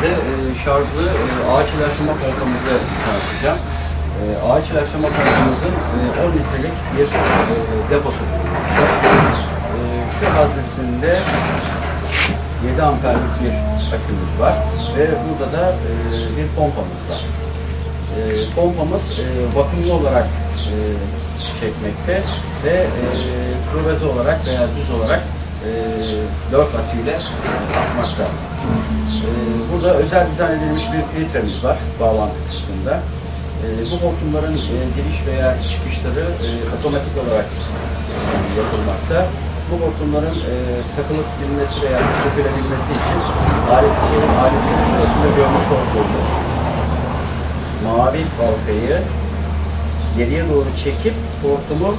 size e, şarjlı e, ağaç ilaçlama pompamızı tanıtacağım. E, ağaç ilaçlama pompamızın e, 10 litrelik bir e, deposu bulunmakta. E, haznesinde 7 amperlik bir akümüz var ve burada da e, bir pompamız var. E, pompamız e, vakumlu olarak e, çekmekte ve e, proveze olarak veya düz olarak e, 4 aküyle akmakta. E, burada özel dizayn edilmiş bir filtremiz var bağlantı kısmında. E, bu hortumların e, giriş veya çıkışları otomatik olarak yapılmakta. Bu hortumların takılıp bilmesi veya sökülebilmesi için aletlerin aletlerin şurasında görmüş olduğumuz mavi halkayı geriye doğru çekip hortumu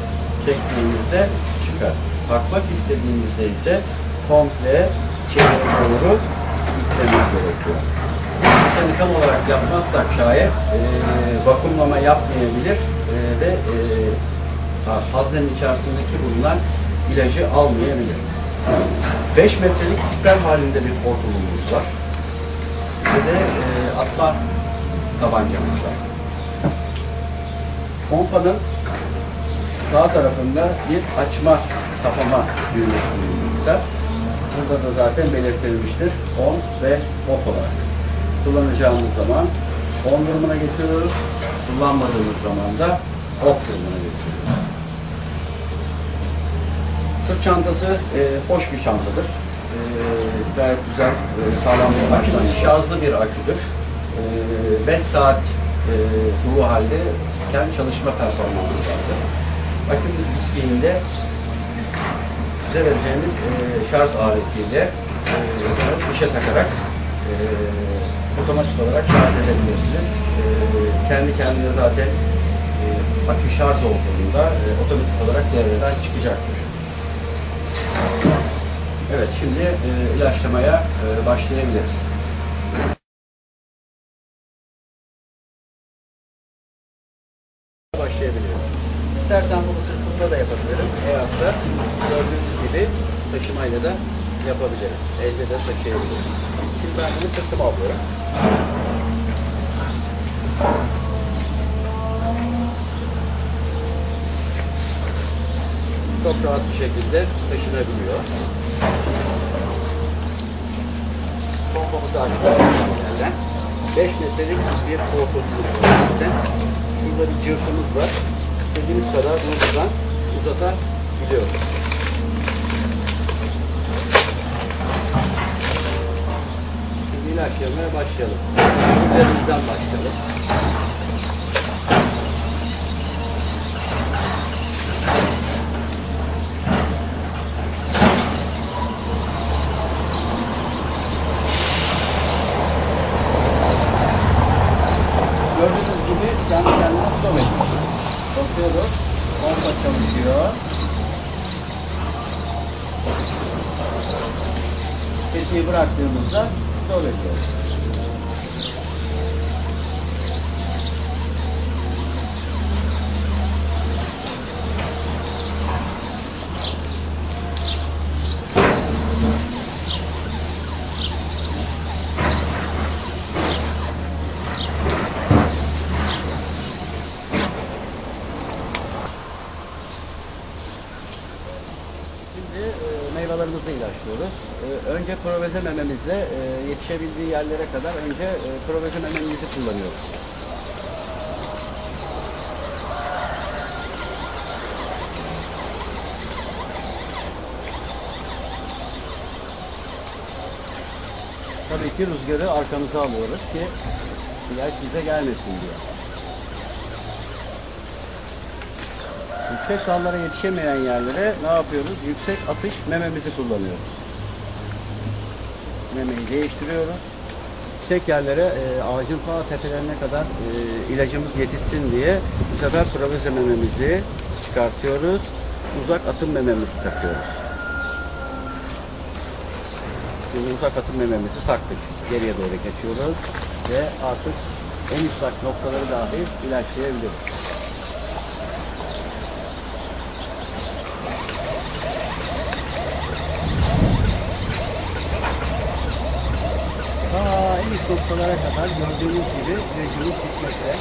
çektiğimizde çıkar. Takmak istediğimizde ise komple çevre doğru gitmemiz gerekiyor. Bu sistemi tam olarak yapmazsak şayet e, vakumlama yapmayabilir e, ve e, ha- haznenin içerisindeki bulunan ilacı almayabilir. 5 metrelik sistem halinde bir hortumumuz var. Ve de e, atma tabancamız var. Pompanın sağ tarafında bir açma kapama düğmesi bulunmakta. Burada da zaten belirtilmiştir. On ve off olarak. Kullanacağımız zaman on durumuna getiriyoruz. Kullanmadığımız zaman da off durumuna getiriyoruz. Sırt çantası e, hoş bir çantadır. E, gayet güzel, e, sağlam bir akü. Şarjlı bir aküdür. 5 saat e, dolu halde kendi çalışma performansı vardır. Akümüz bittiğinde size vereceğimiz e, şarj aletiyle e, duşa takarak e, otomatik olarak şarj edebilirsiniz. E, kendi kendine zaten e, akü şarj olduğunda e, otomatik olarak devreden çıkacaktır. Evet, şimdi e, ilaçlamaya e, başlayabiliriz. başlayabiliriz. İstersen bunu sırtımda da yapabilirim. Veyahut da gördüğünüz gibi taşımayla da yapabilirim. Elde de taşıyabilirim. Şimdi ben bunu sırtıma alıyorum. Çok rahat bir şekilde taşınabiliyor. Pompamızı açtık. 5 metrelik bir zaten. Şurada bir cırsımız var. İstediğimiz kadar bunu buradan uzatabiliyoruz. Şimdi ilaçlamaya başlayalım. Üzerimizden başlayalım. Gördüğünüz gibi kendi kendine stop Bakıyoruz. Pompa çalışıyor. Tetiği bıraktığımızda stop ediyor. Şimdi e, ilaçlıyoruz. E, önce proveze mememizle e, yetişebildiği yerlere kadar önce e, proveze mememizi kullanıyoruz. Tabii ki rüzgarı arkamıza alıyoruz ki ilaç bize gelmesin diye. Yüksek dallara yetişemeyen yerlere ne yapıyoruz? Yüksek atış mememizi kullanıyoruz. Memeyi değiştiriyoruz. Yüksek yerlere e, ağacın ta tepelerine kadar e, ilacımız yetişsin diye bu sefer proveze mememizi çıkartıyoruz. Uzak atım mememizi takıyoruz. Şimdi uzak atım mememizi taktık. Geriye doğru geçiyoruz ve artık en uzak noktaları dahi ilaçlayabiliriz. Ta en üst noktalara kadar gördüğünüz gibi rejimiz bitmekte.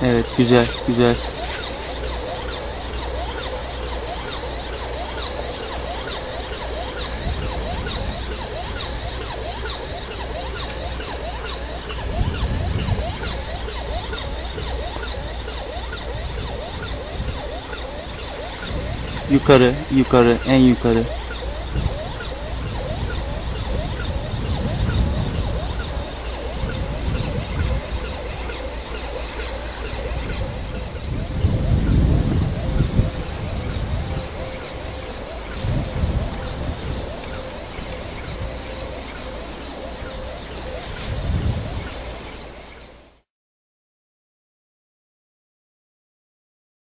Evet güzel güzel. Yukarı, yukarı, en yukarı.